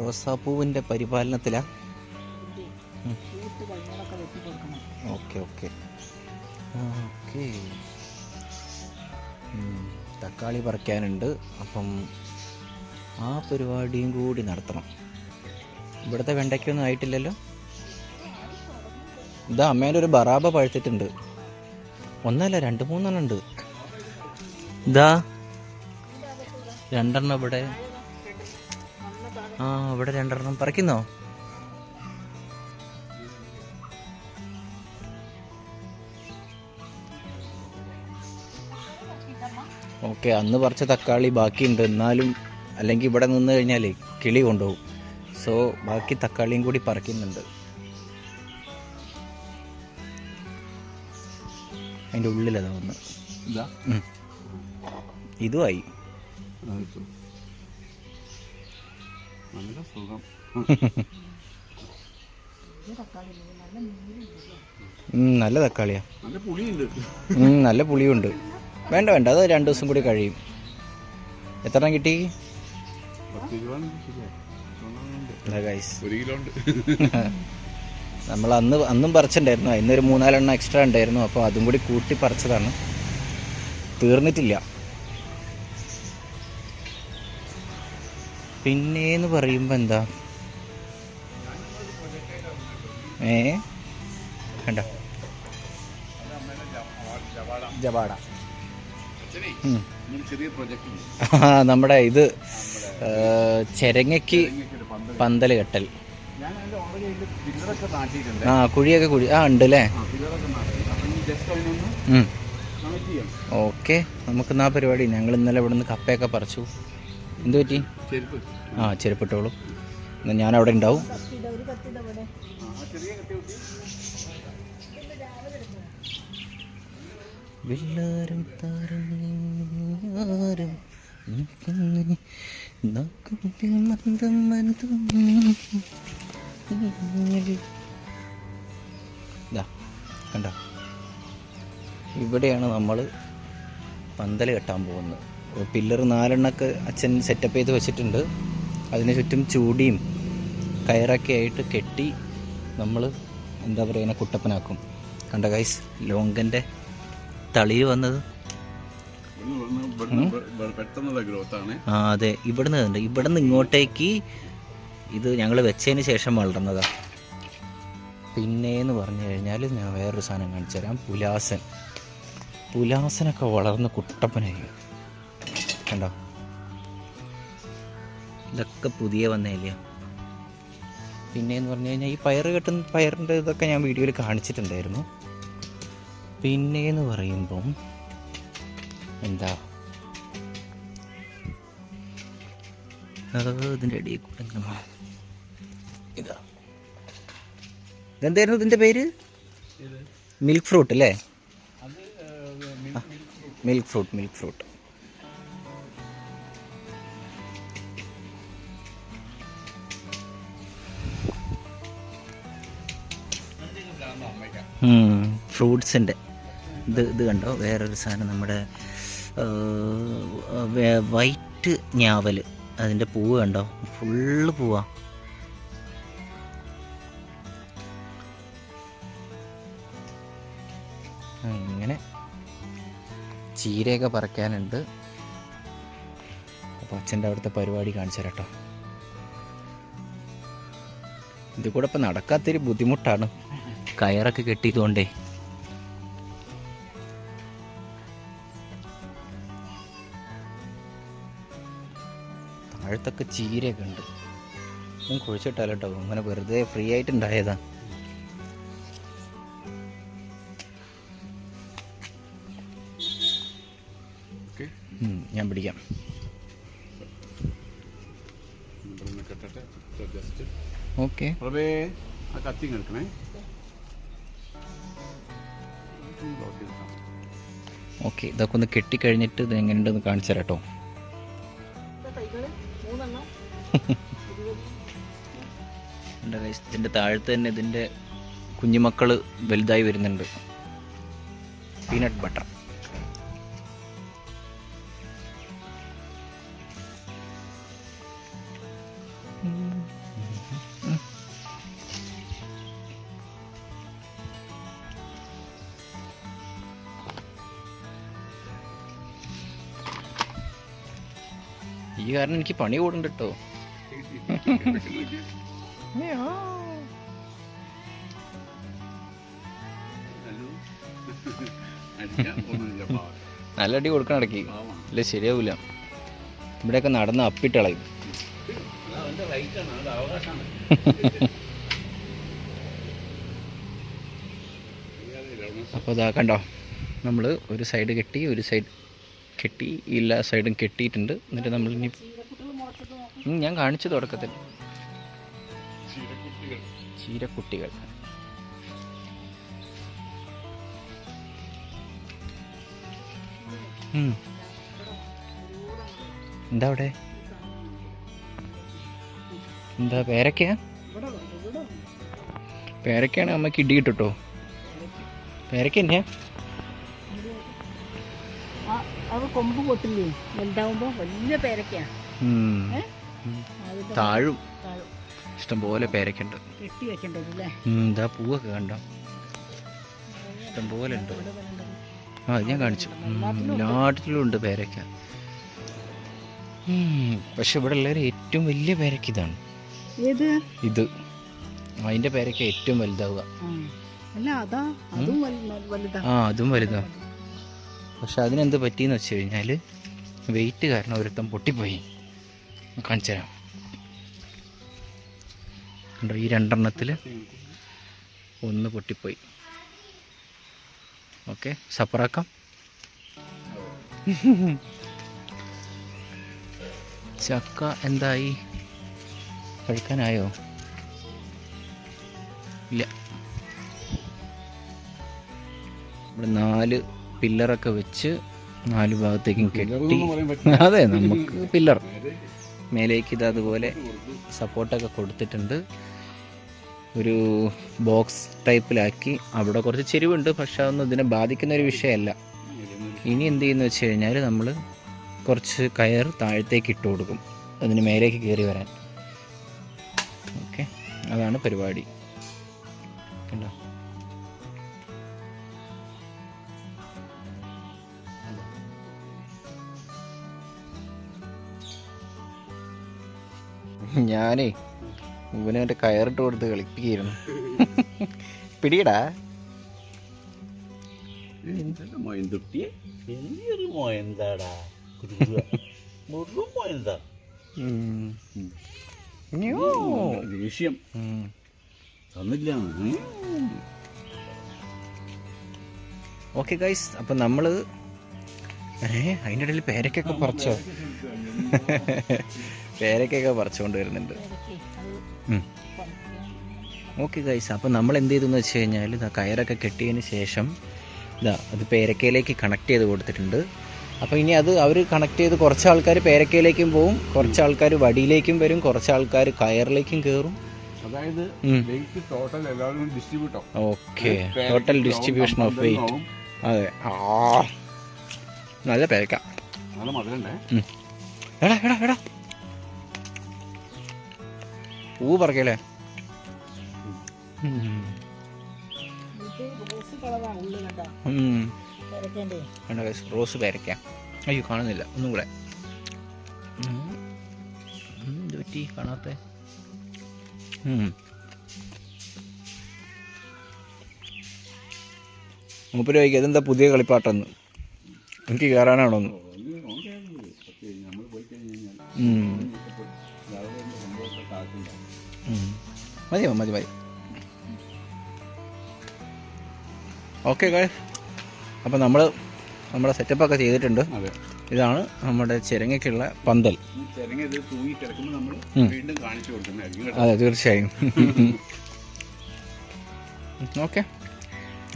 റോസാപ്പൂവിന്റെ പരിപാലനത്തിലാണ് okay okay. Okay. തക്കാളി പറിക്കാനുണ്ട്. അപ്പം ആ പരിപാടിയും കൂടി നടത്തണം. ഇവിടുത്തെ വെണ്ടയ്ക്കൊന്നും ആയിട്ടില്ലല്ലോ? ഇതാ അമ്മേന്റെ ഒരു ബറാബ പഴുത്തിട്ടുണ്ട്. ഒന്നല്ല രണ്ട് മൂന്നെണ്ണം ഉണ്ട്. ഇതാ രണ്ടെണ്ണം ഇവിടെ. ആ ഇവിടെ രണ്ടെണ്ണം പറിക്കുന്നോ? ഓക്കെ അന്ന് പറിച്ച തക്കാളി ബാക്കിയുണ്ട്. എന്നാലും അല്ലെങ്കിൽ ഇവിടെ നിന്ന് കഴിഞ്ഞാൽ കിളി കൊണ്ടുപോകും. സോ ബാക്കി തക്കാളിയും കൂടി പറിക്കുന്നുണ്ട്. അതിന്റെ ഉള്ളിലതാ ഉം. ഇതുമായി നല്ല സുഖം. നല്ല തക്കാളിയാ. നല്ല പുളിയുണ്ട്. വേണ്ട വേണ്ട അത് രണ്ടു ദിവസം കൂടി കഴിയും. എത്ര എണ്ണം കിട്ടി? ഒരു നമ്മൾ അന്ന് അന്നും പറിച്ചിട്ടുണ്ടായിരുന്നു. ഇന്നൊരു മൂന്നാലെണ്ണം എക്സ്ട്രാ ഉണ്ടായിരുന്നു. അപ്പോൾ അതും കൂടി കൂട്ടി പറിച്ചതാണ്. തീർന്നിട്ടില്ല. പിന്നേന്ന് പറയുമ്പോൾ എന്താ? ഏ? കണ്ട? ജവാട ആ, നമ്മുടെ ഇത് ചെരങ്ങക്ക് ചെരങ്ങയ്ക്ക് പന്തൽ കെട്ടൽ. ആ കുഴിയൊക്കെ കുഴി ആ ഉണ്ട് അല്ലേ ഓക്കെ നമുക്ക് എന്നാ പരിപാടി ഞങ്ങൾ ഇന്നലെ ഇവിടുന്ന് കപ്പയൊക്കെ പറിച്ചു. എന്ത് പറ്റി? ആ ചെരുപ്പിട്ടോളൂ. എന്നാൽ ഞാൻ അവിടെ ഉണ്ടാവും. വെള്ളാരം താരം മന്ദം മന്ദം ഇതാ കണ്ടോ? ഇവിടെയാണ് നമ്മൾ പന്തൽ കെട്ടാൻ പോകുന്നത്. പില്ലർ നാലെണ്ണൊക്കെ അച്ഛൻ സെറ്റപ്പ് ചെയ്ത് വെച്ചിട്ടുണ്ട്. അതിന് ചുറ്റും ചൂടിയും കയറൊക്കെ ആയിട്ട് കെട്ടി നമ്മൾ എന്താ പറയുക കുട്ടപ്പനാക്കും. കണ്ട ഗൈസ് ലോങ്കന്റെ തളിര് വന്നത്. ആ അതെ. ഇവിടുന്ന് ഉണ്ട് ഇവിടുന്ന് ഇങ്ങോട്ടേക്ക് ഇത് ഞങ്ങൾ വെച്ചതിന് ശേഷം വളർന്നതാണ് പിന്നേന്ന് പറഞ്ഞു കഴിഞ്ഞാൽ ഞാൻ വേറൊരു സാധനം കാണിച്ചു തരാം. പുലാസൻ. പുലാസനൊക്കെ വളർന്ന് കുട്ടപ്പനായി. കണ്ടോ? ഇതൊക്കെ പുതിയ വന്നേലിയ പിന്നെന്ന് പറഞ്ഞു കഴിഞ്ഞാൽ ഈ പയറ് കെട്ടുന്ന പയറിന്റെ ഇതൊക്കെ ഞാൻ വീഡിയോയിൽ കാണിച്ചിട്ടുണ്ടായിരുന്നു. പിന്നെന്ന് പറയുമ്പം എന്താ? ഇതിന്റെ ഇടയിൽ കൂടെ ഇതാ. ഇതെന്തായിരുന്നു ഇതിന്റെ പേര്? മിൽക്ക് ഫ്രൂട്ട് അല്ലേ? Milk fruit milk fruit. ഫ്രൂട്ട്സിന്റെ ഇത് ഇത് കണ്ടോ? വേറൊരു സാധനം നമ്മുടെ വൈറ്റ് ഞാവൽ അതിന്റെ പൂവ് കണ്ടോ? ഫുള്ള് പൂവാ. ഇങ്ങനെ ചീരയൊക്കെ പറക്കാനുണ്ട്. അപ്പോൾ അച്ഛന്റെ അവിടുത്തെ പരിപാടി കാണിച്ചു തരാട്ടോ ഇത് കൂടെ ഇപ്പം നടക്കാത്തൊരു ബുദ്ധിമുട്ടാണ്. കയറൊക്കെ കെട്ടിയതുകൊണ്ടേ. താഴത്തൊക്കെ ചീരയൊക്കെ ഉണ്ട്. ഒന്നും കുഴിച്ചിട്ടാലോ കേട്ടോ അങ്ങനെ വെറുതെ ഫ്രീ ആയിട്ടുണ്ടായതാ. ഞാൻ പിടിക്കാം. ഓക്കെ. കത്തി ചെയ്തിട്ടാ ഓക്കെ ഇതൊക്കെ ഒന്ന് കെട്ടിക്കഴിഞ്ഞിട്ട് ഇത് എങ്ങനെയുണ്ടെന്ന് കാണിച്ചു തരാം കേട്ടോ. ഇതിന്റെ താഴത്ത് തന്നെ ഇതിന്റെ കുഞ്ഞുമക്കൾ വലുതായി വരുന്നുണ്ട്. പീനട്ട് ബട്ടർ ഈ കാരണം എനിക്ക് പണി കൂടുണ്ട് കേട്ടോ. നല്ല അടി കൊടുക്കണം ഇടയ്ക്ക്. അല്ല ഇല്ല ശരിയാവൂല. ഇവിടെയൊക്കെ നടന്ന് അപ്പിട്ടളയും. അപ്പൊ ഇതാ കണ്ടോ? നമ്മൾ ഒരു സൈഡ് കെട്ടി ഒരു സൈഡ് കെട്ടി എല്ലാ സൈഡും കെട്ടിയിട്ടുണ്ട്. എന്നിട്ട് നമ്മളിനി ഞാൻ കാണിച്ചു തുടക്കത്തിൽ. ചീരക്കുട്ടികൾ. എന്താ അവിടെ? എന്താ പേരക്കയാ. പേരക്കയാണ് അമ്മയ്ക്ക് ഇടി കിട്ടോ പേരക്ക തന്നെയാ? ആ അത് കൊമ്പ് പൊട്ടില്ലേ? വലുതാവുമ്പോ വലിയ പേരക്കയാണ് താഴും. ഇഷ്ടംപോലെ പേരക്കുണ്ട്. കെട്ടി വെക്കണ്ടത് അല്ലേ ഇതാ പൂവൊക്കെ കണ്ടോ? ഇഷ്ടംപോലെ ഉണ്ട്. ആ ഞാൻ കാണിച്ചു. എല്ലാട്ടിലും ഉണ്ട് പേരക്ക. പക്ഷെ ഇവിടെ ഉള്ളവർ ഏറ്റവും വലിയ പേരക്ക ഇതാണ്. ഏത്? ഇത്. അതിന്റെ പേരക്ക ഏറ്റവും വലുതാവുക. ആ. അല്ല അതാ. അതും വലു- വലുതാ. ആ അതും വലുതാ. പക്ഷെ അതിനെന്ത് പറ്റിയെന്ന് വെച്ച് കഴിഞ്ഞാൽ വെയിറ്റ് കാരണം ഒരുത്തം പൊട്ടിപ്പോയി. കാണിച്ചു തരാം. കണ്ടോ ഈ രണ്ടെണ്ണത്തിൽ ഒന്ന് പൊട്ടിപ്പോയി. ഓക്കെ സപ്പറാക്കാം. ചക്ക എന്തായി? കഴിക്കാനായോ? ഇല്ല. ഇവിടെ നാല് പില്ലറൊക്കെ വെച്ച് നാല് ഭാഗത്തേക്കും കെട്ടി. അതെ നമുക്ക് പില്ലർ. മേലേക്ക് ഇത് അതുപോലെ സപ്പോർട്ടൊക്കെ കൊടുത്തിട്ടുണ്ട്. ഒരു ബോക്സ് ടൈപ്പിലാക്കി. അവിടെ കുറച്ച് ചെരിവുണ്ട് പക്ഷെ അതൊന്നും ഇതിനെ ബാധിക്കുന്ന ഒരു വിഷയമല്ല. ഇനി എന്ത് ചെയ്യുന്ന വെച്ച് കഴിഞ്ഞാൽ നമ്മൾ കുറച്ച് കയർ താഴത്തേക്ക് ഇട്ട് കൊടുക്കും. അതിന് മേലേക്ക് കയറി വരാൻ. ഓക്കെ. അതാണ് പരിപാടി. കണ്ടോ? ഞാനേ ഇവന് എന്റെ കയറിട്ട് കൊടുത്ത് കളിപ്പിക്കുകയായിരുന്നു. പിടിയടാ. മൊയന്തുട്ടിയെ? മൊയന്താടാ? മുഴുവൻ മൊയന്താ. ദേഷ്യം. തന്നില്ല? ഓക്കെ ഗൈസ് അപ്പം നമ്മൾ ഏ അതിന്റെ ഇടയിൽ പേരക്കൊക്കെ പറിച്ചോ? പേരക്കൊക്കെ പറിച്ചുകൊണ്ട് വരുന്നുണ്ട്. ഓക്കെ ഗൈസ് അപ്പം നമ്മൾ എന്ത് ചെയ്തെന്ന് വെച്ച് കഴിഞ്ഞാൽ ഇതാ കയറൊക്കെ കെട്ടിയതിന് ശേഷം ഇതാ അത് പേരക്കയിലേക്ക് കണക്ട് ചെയ്ത് കൊടുത്തിട്ടുണ്ട്. അപ്പോൾ ഇനി അത് അവർ കണക്ട് ചെയ്ത് കുറച്ച് ആൾക്കാർ പേരക്കയിലേക്കും പോവും കുറച്ച് ആൾക്കാർ വടിയിലേക്കും വരും കുറച്ച് ആൾക്കാർ കയറിലേക്കും കയറും അതായത് ടോട്ടൽ എല്ലാവരും distribute okay. Total distribution of weight അതെ. ആ. നല്ല പേരക്ക. നല്ല മധുരണ്ടേ. എടാ എടാ എടാ. പൂ പറക്കല്ലേ? റോസ് പേരക്കാം അയ്യോ കാണുന്നില്ല. ഒന്നും കൂടെ. കാണാത്ത. മൂപ്പര് ചോദിക്കുക ഇതെന്താ പുതിയ കളിപ്പാട്ടെന്ന്? എനിക്ക് കയറാനാണോന്ന് മതി മതി മതി. ഓക്കെ കായ് അപ്പോൾ നമ്മൾ നമ്മുടെ സെറ്റപ്പൊക്കെ ചെയ്തിട്ടുണ്ട്. അതെ. ഇതാണ് നമ്മുടെ ചെരങ്ങയ്ക്കുള്ള പന്തൽ. ഈ ചെരങ്ങ ഇത് തൂങ്ങി കിടക്കുമ്പോൾ നമ്മൾ വീണ്ടും കാണിച്ചു കൊടുക്കുന്നതായിരിക്കും അതെ തീർച്ചയായും. ഓക്കെ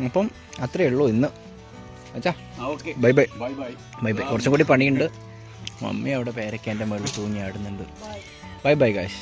അപ്പം അത്രയേ ഉള്ളൂ ഇന്ന്. അച്ഛാ bye bye bye bye bye bye കുറച്ചും കൂടി പണിയുണ്ട്. മമ്മി അവിടെ പേരക്കേന്റെ മുകളിൽ തൂങ്ങി ആടുന്നുണ്ട്. ബൈ ബൈ കാശ്